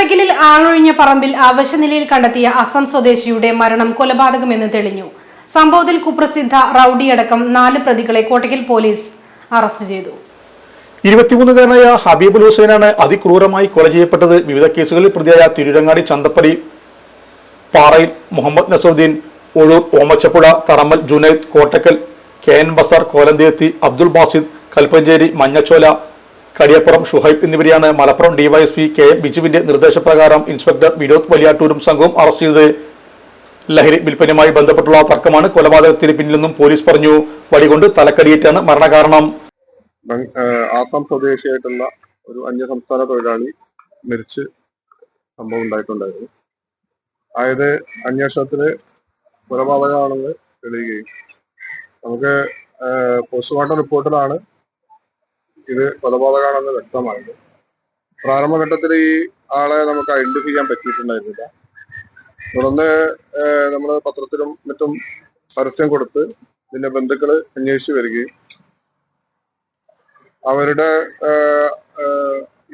കോട്ടക്കലിൽ ആളൊഴിഞ്ഞ പറമ്പിൽ അവശനിലയിൽ കണ്ടെത്തിയ അസം സ്വദേശിയുടെ മരണം കൊലപാതകമെന്ന് തെളിഞ്ഞു. സംഭവത്തിൽ കുപ്രസിദ്ധ റൌഡിയടക്കം നാല് പ്രതികളെ കോട്ടക്കൽ പോലീസ് അറസ്റ്റ് ചെയ്തു. ഇരുപത്തിമൂന്നുകാരനായ ഹബീബുൽ ഹുസൈനാണ് അതിക്രൂരമായി കൊല ചെയ്യപ്പെട്ടത്. വിവിധ കേസുകളിൽ പ്രതിയായ തിരുരങ്ങാടി ചന്തപ്പടി പാറയിൽ മുഹമ്മദ് നസറുദ്ദീൻ ഒഴൂർ ഓമച്ചപ്പുഴ തറമ്മൽ ജുനൈദ് കോട്ടക്കൽ കെ എൻ ബസാർ കോലന്തേത്തി അബ്ദുൾ ബാസിദ് കൽപ്പഞ്ചേരി മഞ്ഞച്ചോല കടിയപ്പുറം ഷുഹൈബ് എന്നിവരെയാണ് മലപ്പുറം ഡിവൈഎസ്പി കെ എം ബിജുവിന്റെ നിർദ്ദേശപ്രകാരം ഇൻസ്പെക്ടർ വിനോദ് വലിയാട്ടൂരും സംഘവും അറസ്റ്റ് ചെയ്തത്. ലഹരി വിൽപ്പനയുമായി ബന്ധപ്പെട്ടുള്ള തർക്കമാണ് കൊലപാതകത്തിന് പിന്നിലെന്നും പോലീസ് പറഞ്ഞു. വടികൊണ്ട് തലക്കടിയേറ്റാണ് മരണകാരണം. ആസാം സ്വദേശിയായിട്ടുള്ള ഒരു അന്യസംസ്ഥാന തൊഴിലാളി മരിച്ച് സംഭവം ഉണ്ടായിട്ടുണ്ടായിരുന്നു. അതായത് അന്വേഷണത്തിന് കൊലപാതകമാണെന്ന് തെളിയുകയും. നമുക്ക് പോസ്റ്റ്മോർട്ടം റിപ്പോർട്ടിലാണ് ഇത് കൊലപാതകമാണെന്ന് വ്യക്തമായത് പ്രാരംഭഘട്ടത്തിൽ ഈ ആളെ നമുക്ക് ഐഡന്റിഫൈ ചെയ്യാൻ പറ്റിയിട്ടുണ്ടായിരുന്നില്ല. തുടർന്ന് നമ്മൾ പത്രത്തിലും മറ്റും പരസ്യം കൊടുത്ത് ഇതിന്റെ ബന്ധുക്കൾ അന്വേഷിച്ചു വരികയും അവരുടെ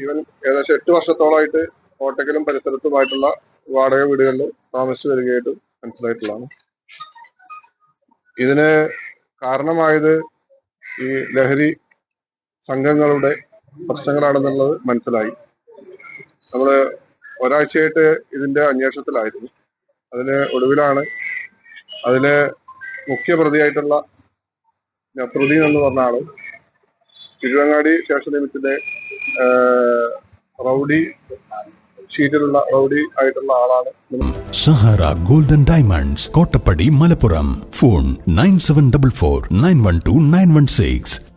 ഇവൻ ഏകദേശം എട്ട് വർഷത്തോളമായിട്ട് കോട്ടക്കലും പരിസരത്തുമായിട്ടുള്ള വാടക വീടുകളിൽ താമസിച്ചു വരികയായിട്ട് മനസ്സിലായിട്ടുള്ളതാണ്. ഇതിന് കാരണമായത് ഈ ലഹരി സംഘങ്ങളുടെ പ്രശ്നങ്ങളാണെന്നുള്ളത് മനസ്സിലായി. നമ്മൾ ഒരാഴ്ചയായിട്ട് ഇതിന്റെ അന്വേഷണത്തിലായിരുന്നു. അതിന് ഒടുവിലാണ് അതിന് മുഖ്യ പ്രതിയായിട്ടുള്ള എന്ന് പറഞ്ഞ ആൾ തിരുവങ്ങാടി സ്റ്റേഷൻ നിയമത്തിന്റെ റൗഡി ഷീറ്റിലുള്ള റൗഡി ആയിട്ടുള്ള ആളാണ്. Sahara golden diamonds Kottappadi Malappuram. Phone nine seven double four nine one two nine one six.